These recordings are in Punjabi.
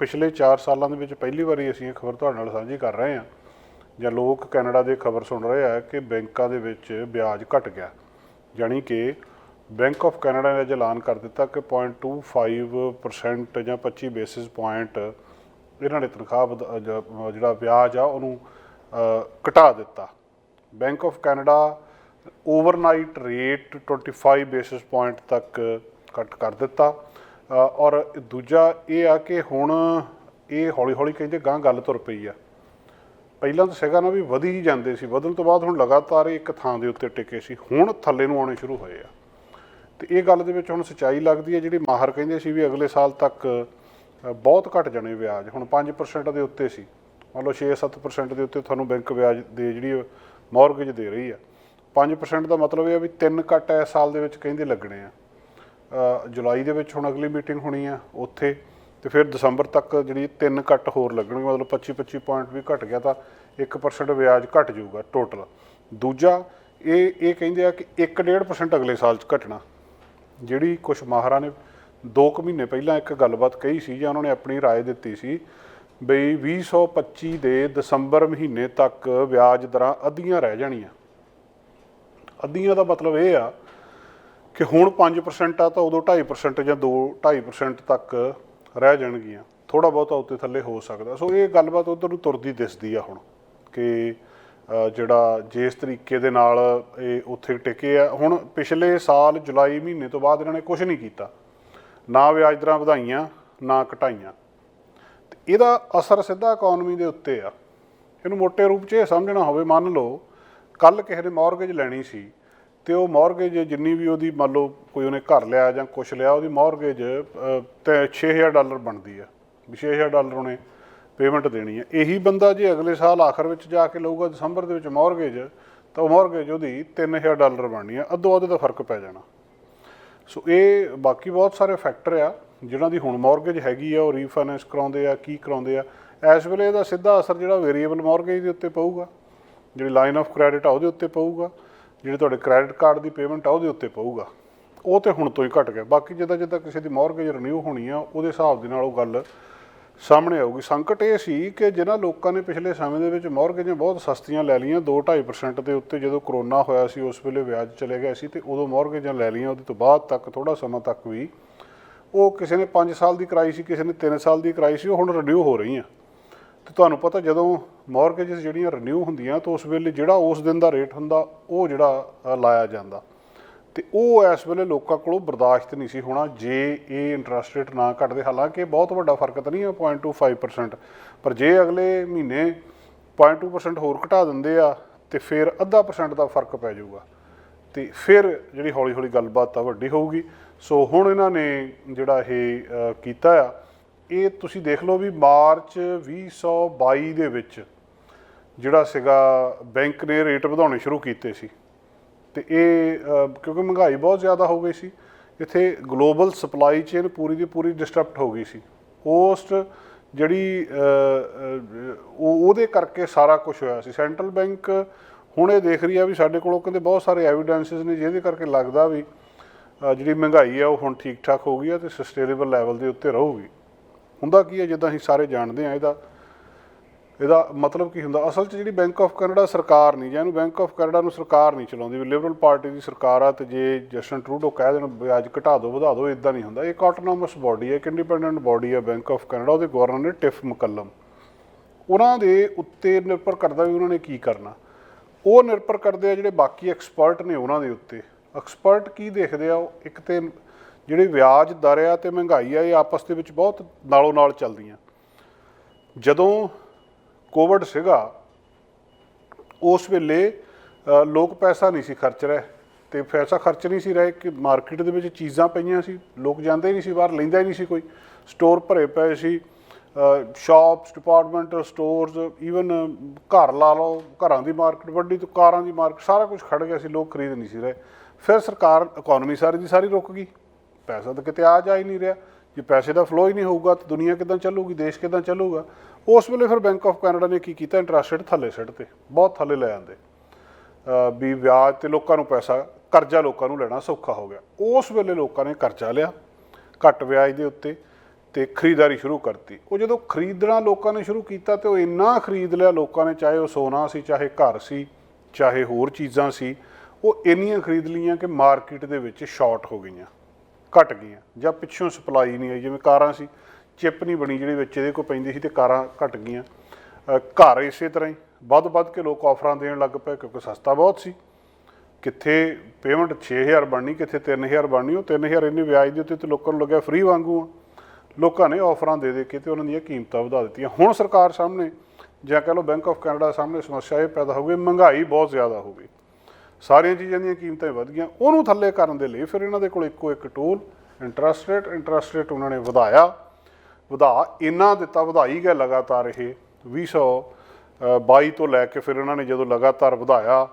ਪਿਛਲੇ 4 ਸਾਲਾਂ ਦੇ ਵਿੱਚ ਪਹਿਲੀ ਵਾਰੀ ਅਸੀਂ ਇਹ ਖਬਰ ਤੁਹਾਡੇ ਨਾਲ ਸਾਂਝੀ ਕਰ ਰਹੇ ਹਾਂ, ਜਾਂ ਲੋਕ ਕੈਨੇਡਾ ਦੇ ਖਬਰ ਸੁਣ ਰਹੇ ਆ ਕਿ ਬੈਂਕਾਂ ਦੇ ਵਿੱਚ ਵਿਆਜ ਘਟ ਗਿਆ। ਜਾਣੀ ਕਿ ਬੈਂਕ ਆਫ ਕੈਨੇਡਾ ਨੇ ਅੱਜ ਐਲਾਨ ਕਰ ਦਿੱਤਾ ਕਿ 0.25% ਜਾਂ 25 ਬੇਸਿਸ ਪੁਆਇੰਟ ਇਹਨਾਂ ਨੇ ਤਨਖਾਹ ਵਧ- ਜਿਹੜਾ ਵਿਆਜ ਆ ਉਹਨੂੰ ਘਟਾ ਦਿੱਤਾ। Bank of Canada overnight rate 25 basis point ਤੱਕ ਕੱਟ ਕਰ ਦਿੱਤਾ। ਔਰ ਦੂਜਾ ਇਹ ਆ ਕਿ ਹੁਣ ਇਹ ਹੌਲੀ ਹੌਲੀ ਕਹਿੰਦੇ ਗਾਂ ਗੱਲ ਤੁਰ ਪਈ ਆ। ਪਹਿਲਾਂ ਤਾਂ ਸੀਗਾ ਨਾ ਵੀ ਵਧੀ ਹੀ ਜਾਂਦੇ ਸੀ, ਵਧਣ ਤੋਂ ਬਾਅਦ ਹੁਣ ਲਗਾਤਾਰ ਇਹ ਇੱਕ ਥਾਂ ਦੇ ਉੱਤੇ ਟਿਕੇ ਸੀ, ਹੁਣ ਥੱਲੇ ਨੂੰ ਆਉਣੇ ਸ਼ੁਰੂ ਹੋਏ ਆ। ਤੇ ਇਹ ਗੱਲ ਦੇ ਵਿੱਚ ਹੁਣ ਸੱਚਾਈ ਲੱਗਦੀ ਹੈ, ਜਿਹੜੀ ਮਾਹਰ ਕਹਿੰਦੇ ਸੀ ਵੀ ਅਗਲੇ ਸਾਲ ਤੱਕ ਬਹੁਤ ਘਟ ਜਾਣੇ ਵਿਆਜ, ਹੁਣ 5% ਦੇ ਉੱਤੇ ਸੀ। ਮੰਨ ਲਓ 6-7% ਦੇ ਉੱਤੇ ਤੁਹਾਨੂੰ ਬੈਂਕ ਵਿਆਜ ਦੇ ਜਿਹੜੀ ਮੌਰਗੇਜ ਦੇ ਰਹੀ ਆ। 5% ਦਾ ਮਤਲਬ ਇਹ ਆ ਵੀ ਤਿੰਨ ਕੱਟ ਇਸ ਸਾਲ ਦੇ ਵਿੱਚ ਕਹਿੰਦੇ ਲੱਗਣੇ ਆ। ਜੁਲਾਈ ਦੇ ਵਿੱਚ ਹੁਣ ਅਗਲੀ ਮੀਟਿੰਗ ਹੋਣੀ ਆ ਉੱਥੇ ਤੇ ਫਿਰ ਦਸੰਬਰ ਤੱਕ ਜਿਹੜੀ ਤਿੰਨ ਕੱਟ ਹੋਰ ਲੱਗਣਗੇ ਮਤਲਬ 25 25 ਪੁਆਇੰਟ ਵੀ ਘਟ ਗਿਆ ਤਾਂ 1% ਵਿਆਜ ਘਟ ਜਾਊਗਾ ਟੋਟਲ ਦੂਜਾ ਇਹ ਇਹ ਕਹਿੰਦੇ ਆ ਕਿ 1.5% ਅਗਲੇ ਸਾਲ 'ਚ ਘਟਣਾ ਜਿਹੜੀ ਕੁਝ ਮਾਹਰਾਂ ਨੇ 2 ਕੁ ਮਹੀਨੇ ਪਹਿਲਾਂ ਇੱਕ ਗੱਲਬਾਤ ਕਹੀ ਸੀ ਜਾਂ ਉਹਨਾਂ ਨੇ ਆਪਣੀ رائے ਦਿੱਤੀ ਸੀ ਬਈ 2025 ਦੇ ਦਸੰਬਰ ਮਹੀਨੇ ਤੱਕ ਵਿਆਜ ਦਰਾਂ ਅੱਧੀਆਂ ਰਹਿ ਜਾਣੀਆਂ ਅੱਧੀਆਂ ਦਾ ਮਤਲਬ ਇਹ ਆ ਕਿ ਹੁਣ 5% ਆ ਤਾਂ ਉਦੋਂ 2.5% ਜਾਂ 2 2.5% ਤੱਕ ਰਹਿ ਜਾਣਗੀਆਂ। ਥੋੜਾ ਬਹੁਤਾ ਉੱਤੇ ਥੱਲੇ ਹੋ ਸਕਦਾ। ਸੋ ਇਹ ਗੱਲਬਾਤ ਉਧਰ ਨੂੰ ਤੁਰਦੀ ਦਿਸਦੀ ਆ ਹੁਣ ਕਿ ਜਿਹੜਾ ਜਿਸ ਤਰੀਕੇ ਦੇ ਨਾਲ ਇਹ ਉੱਥੇ ਟਿਕੇ ਆ। ਹੁਣ ਪਿਛਲੇ ਸਾਲ ਜੁਲਾਈ ਮਹੀਨੇ ਤੋਂ ਬਾਅਦ ਇਹਨਾਂ ਨੇ ਕੁਝ ਨਹੀਂ ਕੀਤਾ। ਨਾ ਵਿਆਜ ਦਰਾਂ ਵਧਾਈਆਂ, ਨਾ ਘਟਾਈਆਂ। ਤੇ ਇਹਦਾ ਅਸਰ ਸਿੱਧਾ ਇਕਨੋਮੀ ਦੇ ਉੱਤੇ ਆ। ਇਹਨੂੰ ਮੋٹے ਰੂਪ 'ਚ ਇਹ ਸਮਝਣਾ ਹੋਵੇ, ਮੰਨ ਲਓ ਕੱਲ ਕਿਸੇ ਨੇ ਮੌਰਗੇਜ ਲੈਣੀ ਸੀ। ਤੇ ਉਹ ਮੌਰਗੇਜ ਜਿੰਨੀ ਵੀ ਉਹਦੀ ਮੰਨ ਲਓ ਕੋਈ ਉਹਨੇ ਘਰ ਲਿਆ ਜਾਂ ਕੁਛ ਲਿਆ, ਉਹਦੀ ਮੌਰਗੇਜ ਤੇ 6000 ਡਾਲਰ ਬਣਦੀ ਆ, ਵੀ 6000 ਡਾਲਰ ਉਹਨੇ ਪੇਮੈਂਟ ਦੇਣੀ ਹੈ ਇਹੀ ਬੰਦਾ ਜੇ ਅਗਲੇ ਸਾਲ ਆਖਰ ਵਿੱਚ ਜਾ ਕੇ ਲਊਗਾ, ਦਸੰਬਰ ਦੇ ਵਿੱਚ ਮੌਰਗੇਜ, ਤਾਂ ਉਹ ਮੌਰਗੇਜ ਉਹਦੀ 3000 ਡਾਲਰ ਬਣਨੀ ਆ। ਅੱਧੋ ਅੱਧ ਦਾ ਫ਼ਰਕ ਪੈ ਜਾਣਾ। ਸੋ ਇਹ ਬਾਕੀ ਬਹੁਤ ਸਾਰੇ ਫੈਕਟਰ ਆ ਜਿਨ੍ਹਾਂ ਦੀ ਹੁਣ ਮੌਰਗੇਜ ਹੈਗੀ ਆ, ਉਹ ਰੀਫਾਈਨੈਂਸ ਕਰਾਉਂਦੇ ਆ, ਕੀ ਕਰਾਉਂਦੇ ਆ। ਇਸ ਵੇਲੇ ਇਹਦਾ ਸਿੱਧਾ ਅਸਰ ਜਿਹੜਾ ਵੇਰੀਏਬਲ ਮੌਰਗੇਜ ਦੇ ਉੱਤੇ ਪਊਗਾ, ਜਿਹੜੀ ਲਾਈਨ ਆਫ ਕ੍ਰੈਡਿਟ ਆ, ਉਹਦੇ ਉੱਤੇ ਪਊਗਾ। ਜਿਹੜੇ ਤੁਹਾਡੇ ਕ੍ਰੈਡਿਟ ਕਾਰਡ ਦੀ ਪੇਮੈਂਟ ਆ, ਉਹਦੇ ਉੱਤੇ ਪਊਗਾ। ਉਹ ਤੇ ਹੁਣ ਤੋਂ ਹੀ ਘਟ ਗਿਆ। ਬਾਕੀ ਜਿੱਦਾਂ ਜਿੱਦਾਂ ਕਿਸੇ ਦੀ ਮੌਰਗੇਜ ਰਿਨਿਊ ਹੋਣੀ ਆ, ਉਹਦੇ ਹਿਸਾਬ ਦੇ ਨਾਲ ਉਹ ਗੱਲ ਸਾਹਮਣੇ ਆਊਗੀ। ਸੰਕਟ ਇਹ ਸੀ ਕਿ ਜਿਨ੍ਹਾਂ ਲੋਕਾਂ ਨੇ ਪਿਛਲੇ ਸਮੇਂ ਦੇ ਵਿੱਚ ਮੌਰਗੇਜਾਂ ਬਹੁਤ ਸਸਤੀਆਂ ਲੈ ਲਈਆਂ 2-2.5% ਦੇ ਉੱਤੇ ਜਦੋਂ ਕਰੋਨਾ ਹੋਇਆ ਸੀ, ਉਸ ਵੇਲੇ ਵਿਆਜ ਚਲੇ ਗਿਆ ਸੀ ਤੇ ਉਦੋਂ ਮੌਰਗੇਜਾਂ ਲੈ ਲਈਆਂ, ਉਹਦੇ ਤੋਂ ਬਾਅਦ ਤੱਕ ਥੋੜਾ ਸਮਾਂ ਤੱਕ ਵੀ ਉਹ ਕਿਸੇ ਨੇ 5 ਸਾਲ ਦੀ ਕਰਾਈ ਸੀ, ਕਿਸੇ ਨੇ 3 ਸਾਲ ਦੀ ਕਰਾਈ ਸੀ, ਉਹ ਹੁਣ ਰਿਨਿਊ ਹੋ ਰਹੀਆਂ। ਤੇ ਤੁਹਾਨੂੰ ਪਤਾ ਜਦੋਂ ਮੌਰਗੇਜਸ ਜਿਹੜੀਆਂ ਰਿਨਿਊ ਹੁੰਦੀਆਂ ਤਾਂ ਉਸ ਵੇਲੇ ਜਿਹੜਾ ਉਸ ਦਿਨ ਦਾ ਰੇਟ ਹੁੰਦਾ, ਉਹ ਜਿਹੜਾ ਲਾਇਆ ਜਾਂਦਾ। ਤੇ ਉਹ ਇਸ ਵੇਲੇ ਲੋਕਾਂ ਕੋਲੋਂ ਬਰਦਾਸ਼ਤ ਨਹੀਂ ਸੀ ਹੋਣਾ, ਜੇ ਇਹ ਇੰਟਰਸਟ ਰੇਟ ਨਾ ਘਟਦੇ। ਹਾਲਾਂਕਿ ਬਹੁਤ ਵੱਡਾ ਫ਼ਰਕ ਤਾਂ ਨਹੀਂ ਹੈ 0.25% ਪਰ ਜੇ ਅਗਲੇ ਮਹੀਨੇ 0.2% ਹੋਰ ਘਟਾ ਦਿੰਦੇ ਆ, ਤੇ ਫਿਰ ਅੱਧਾ ਪਰਸੈਂਟ ਦਾ ਫ਼ਰਕ ਪੈ ਜਾਊਗਾ। ਤੇ ਫਿਰ ਜਿਹੜੀ ਹੌਲੀ ਹੌਲੀ ਗੱਲਬਾਤ ਆ ਵੱਡੀ ਹੋਊਗੀ। ਸੋ ਹੁਣ ਇਹਨਾਂ ਨੇ ਜਿਹੜਾ ਇਹ ਕੀਤਾ ਆ ਇਹ ਤੁਸੀਂ ਦੇਖ ਲਓ ਵੀ ਮਾਰਚ 2022 ਦੇ ਵਿੱਚ ਜਿਹੜਾ ਸੀਗਾ ਬੈਂਕ ਨੇ ਰੇਟ ਵਧਾਉਣੇ ਸ਼ੁਰੂ ਕੀਤੇ ਸੀ। ਤੇ ਇਹ ਕਿਉਂਕਿ ਮਹਿੰਗਾਈ ਬਹੁਤ ਜ਼ਿਆਦਾ ਹੋ ਗਈ ਸੀ, ਇੱਥੇ ਗਲੋਬਲ ਸਪਲਾਈ ਚੇਨ ਪੂਰੀ ਦੀ ਪੂਰੀ ਡਿਸਟਰਬਟ ਹੋ ਗਈ ਸੀ। ਕੋਸਟ ਜਿਹੜੀ ਉਹ, ਉਹਦੇ ਕਰਕੇ ਸਾਰਾ ਕੁਝ ਹੋਇਆ ਸੀ। ਸੈਂਟਰਲ ਬੈਂਕ ਹੁਣ ਇਹ ਦੇਖ ਰਹੀ ਆ ਵੀ ਸਾਡੇ ਕੋਲੋਂ ਕਹਿੰਦੇ ਬਹੁਤ ਸਾਰੇ ਐਵੀਡੈਂਸਸ ਨੇ, ਜਿਹਦੇ ਕਰਕੇ ਲੱਗਦਾ ਵੀ ਜਿਹੜੀ ਮਹਿੰਗਾਈ ਆ, ਉਹ ਹੁਣ ਠੀਕ ਠਾਕ ਹੋ ਗਈ ਆ ਤੇ ਸਸਟੇਨੇਬਲ ਲੈਵਲ ਦੇ ਉੱਤੇ ਰਹੂਗੀ। ਹੁੰਦਾ ਕੀ ਹੈ ਜਿੱਦਾਂ ਅਸੀਂ ਸਾਰੇ ਜਾਣਦੇ ਆ ਇਹਦਾ? ਇਹਦਾ ਮਤਲਬ ਕੀ ਹੁੰਦਾ? ਅਸਲ 'ਚ ਜਿਹੜੀ ਬੈਂਕ ਆਫ ਕੈਨੇਡਾ ਸਰਕਾਰ ਨਹੀਂ, ਜਾਂ ਇਹਨੂੰ ਬੈਂਕ ਆਫ ਕੈਨੇਡਾ ਨੂੰ ਸਰਕਾਰ ਨਹੀਂ ਚਲਾਉਂਦੀ, ਵੀ ਲਿਬਰਲ ਪਾਰਟੀ ਦੀ ਸਰਕਾਰ ਆ ਤੇ ਜੇ ਜਸਟਨ ਟਰੂਡੋ ਕਹਿ ਦੇਣ ਵਿਆਜ ਘਟਾ ਦਿਓ ਵਧਾ ਦਿਓ ਇਦਾਂ ਨਹੀਂ ਹੁੰਦਾ। ਇੱਕ ਆਟੋਨੋਮਸ ਬਾਡੀ ਹੈ, ਇੱਕ ਇੰਡੀਪੈਂਡੈਂਟ ਬਾਡੀ ਹੈ ਬੈਂਕ ਆਫ ਕੈਨੇਡਾ ਉਹਦੇ ਗਵਰਨਰ ਨੇ ਟਿਫ ਮੁਕੱਲਮ ਉਹਨਾਂ ਦੇ ਉੱਤੇ ਨਿਰਭਰ ਕਰਦਾ ਵੀ ਉਹਨਾਂ ਨੇ ਕੀ ਕਰਨਾ। ਉਹ ਨਿਰਭਰ ਕਰਦੇ ਆ ਜਿਹੜੇ ਬਾਕੀ ਐਕਸਪਰਟ ਨੇ ਉਹਨਾਂ ਦੇ ਉੱਤੇ। ਐਕਸਪਰਟ ਕੀ ਦੇਖਦੇ ਆ? ਉਹ ਇੱਕ ਤੇ ਜਿਹੜੇ ਵਿਆਜ ਦਰ ਆ ਤੇ ਮਹਿੰਗਾਈ ਆ, ਇਹ ਆਪਸ ਦੇ ਵਿੱਚ ਬਹੁਤ ਨਾਲੋਂ ਨਾਲ ਚੱਲਦੀਆਂ। ਜਦੋਂ ਕੋਵਿਡ ਸੀਗਾ, ਉਸ ਵੇਲੇ ਲੋਕ ਪੈਸਾ ਨਹੀਂ ਸੀ ਖਰਚ ਰਹੇ ਤੇ ਪੈਸਾ ਖਰਚ ਨਹੀਂ ਸੀ ਰਹੇ ਕਿ ਮਾਰਕੀਟ ਦੇ ਵਿੱਚ ਚੀਜ਼ਾਂ ਪਈਆਂ ਸੀ, ਲੋਕ ਜਾਂਦੇ ਹੀ ਨਹੀਂ ਸੀ, ਬਾਹਰ ਲੈਂਦਾ ਹੀ ਨਹੀਂ ਸੀ ਕੋਈ। ਸਟੋਰ ਭਰੇ ਪਏ ਸੀ ਸ਼ਾਪਸ ਡਿਪਾਰਟਮੈਂਟਲ ਸਟੋਰਸ ਈਵਨ ਘਰ ਲਾ ਲਓ, ਘਰਾਂ ਦੀ ਮਾਰਕੀਟ ਵੱਡੀ ਤੋਂ ਕਾਰਾਂ ਦੀ ਮਾਰਕੀਟ ਸਾਰਾ ਕੁਝ ਖੜ ਗਿਆ ਸੀ, ਲੋਕ ਖਰੀਦ ਨਹੀਂ ਸੀ ਰਹੇ। ਫਿਰ ਸਰਕਾਰ ਇਕਨੋਮੀ ਸਾਰੀ ਦੀ ਸਾਰੀ ਰੁਕ ਗਈ। ਪੈਸਾ ਤਾਂ ਕਿਤੇ ਆ ਜਾ ਹੀ ਨਹੀਂ ਰਿਹਾ। ਜੇ ਪੈਸੇ ਦਾ ਫਲੋ ਹੀ ਨਹੀਂ ਹੋਊਗਾ ਤਾਂ ਦੁਨੀਆ ਕਿਦਾਂ ਚੱਲੂਗੀ, ਦੇਸ਼ ਕਿਦਾਂ ਚੱਲੂਗਾ। ਉਸ ਵੇਲੇ ਫਿਰ ਬੈਂਕ ਆਫ ਕੈਨੇਡਾ ਨੇ ਕੀ ਕੀਤਾ? ਇੰਟਰਸਟ ਰੇਟ ਥੱਲੇ ਸਿੱਟ ਤੇ ਬਹੁਤ ਥੱਲੇ ਲੈ ਆਂਦੇ। ਵੀ ਵਿਆਜ ਤੇ ਲੋਕਾਂ ਨੂੰ ਪੈਸਾ, ਕਰਜ਼ਾ ਲੋਕਾਂ ਨੂੰ ਲੈਣਾ ਸੌਖਾ ਹੋ ਗਿਆ। ਉਸ ਵੇਲੇ ਲੋਕਾਂ ਨੇ ਕਰਜ਼ਾ ਲਿਆ, ਘੱਟ ਵਿਆਜ ਦੇ ਉੱਤੇ ਤੇ ਖਰੀਦਦਾਰੀ ਸ਼ੁਰੂ ਕਰਤੀ। ਉਹ ਜਦੋਂ ਖਰੀਦਣਾ ਲੋਕਾਂ ਨੇ ਸ਼ੁਰੂ ਕੀਤਾ ਤੇ ਉਹ ਇੰਨਾ ਖਰੀਦ ਲਿਆ ਲੋਕਾਂ ਨੇ, ਚਾਹੇ ਉਹ ਸੋਨਾ ਸੀ, ਚਾਹੇ ਘਰ ਸੀ, ਚਾਹੇ ਹੋਰ ਚੀਜ਼ਾਂ ਸੀ, ਉਹ ਇੰਨੀਆਂ ਖਰੀਦ ਲਈਆਂ ਕਿ ਮਾਰਕੀਟ ਦੇ ਵਿੱਚ ਸ਼ਾਰਟ ਹੋ ਗਈਆਂ। ਘਟ ਗਈਆਂ ਜਾਂ ਪਿੱਛੋਂ ਸਪਲਾਈ ਨਹੀਂ ਆਈ, ਜਿਵੇਂ ਕਾਰਾਂ ਸੀ, ਚਿਪ ਨਹੀਂ ਬਣੀ ਜਿਹੜੀ ਵਿੱਚ ਇਹਦੇ ਕੋ ਪੈਂਦੀ ਸੀ ਤੇ ਕਾਰਾਂ ਘਟ ਗਈਆਂ। ਘਰ ਇਸੇ ਤਰ੍ਹਾਂ ਹੀ, ਵੱਧ ਵੱਧ ਕੇ ਲੋਕ ਆਫਰਾਂ ਦੇਣ ਲੱਗ ਪਏ ਕਿਉਂਕਿ ਸਸਤਾ ਬਹੁਤ ਸੀ। ਕਿੱਥੇ ਪੇਮੈਂਟ 6000 ਬਣਨੀ, ਕਿੱਥੇ 3000 ਬਣਨੀ, ਉਹ 3000 ਇੰਨੇ ਵਿਆਜ ਦੇ ਉੱਤੇ ਤੇ ਲੋਕਾਂ ਨੂੰ ਲੱਗਿਆ ਫ੍ਰੀ ਵਾਂਗੂ ਆ। ਲੋਕਾਂ ਨੇ ਆਫਰਾਂ ਦੇ ਦੇ ਕੇ ਤੇ ਉਹਨਾਂ ਦੀਆਂ ਕੀਮਤਾਂ ਵਧਾ ਦਿੱਤੀਆਂ। ਹੁਣ ਸਰਕਾਰ ਸਾਹਮਣੇ, ਜਾਂ ਕਹ ਲਓ ਬੈਂਕ ਆਫ ਕੈਨੇਡਾ ਸਾਹਮਣੇ ਸਮੱਸਿਆ ਇਹ ਪੈਦਾ ਹੋ ਗਈ, ਮਹਿੰਗਾਈ ਬਹੁਤ ਜ਼ਿਆਦਾ ਹੋ ਗਈ। ਸਾਰੀਆਂ ਚੀਜ਼ਾਂ ਦੀਆਂ ਕੀਮਤਾਂ ਵਧ ਗਈਆਂ। ਉਹਨੂੰ ਥੱਲੇ ਕਰਨ ਦੇ ਲਈ ਫਿਰ ਇਹਨਾਂ ਦੇ ਕੋਲ ਇੱਕੋ ਇੱਕ tool interest rate interest rate ਉਹਨਾਂ ਨੇ ਵਧਾਇਆ। ਵਧਾ, ਇੰਨਾ ਦਿੱਤਾ, ਵਧਾਈ ਗਿਆ ਲਗਾਤਾਰ ਇਹ 2022 ਤੋਂ ਲੈ ਕੇ ਫਿਰ ਇਹਨਾਂ ਨੇ ਜਦੋਂ ਲਗਾਤਾਰ ਵਧਾਇਆ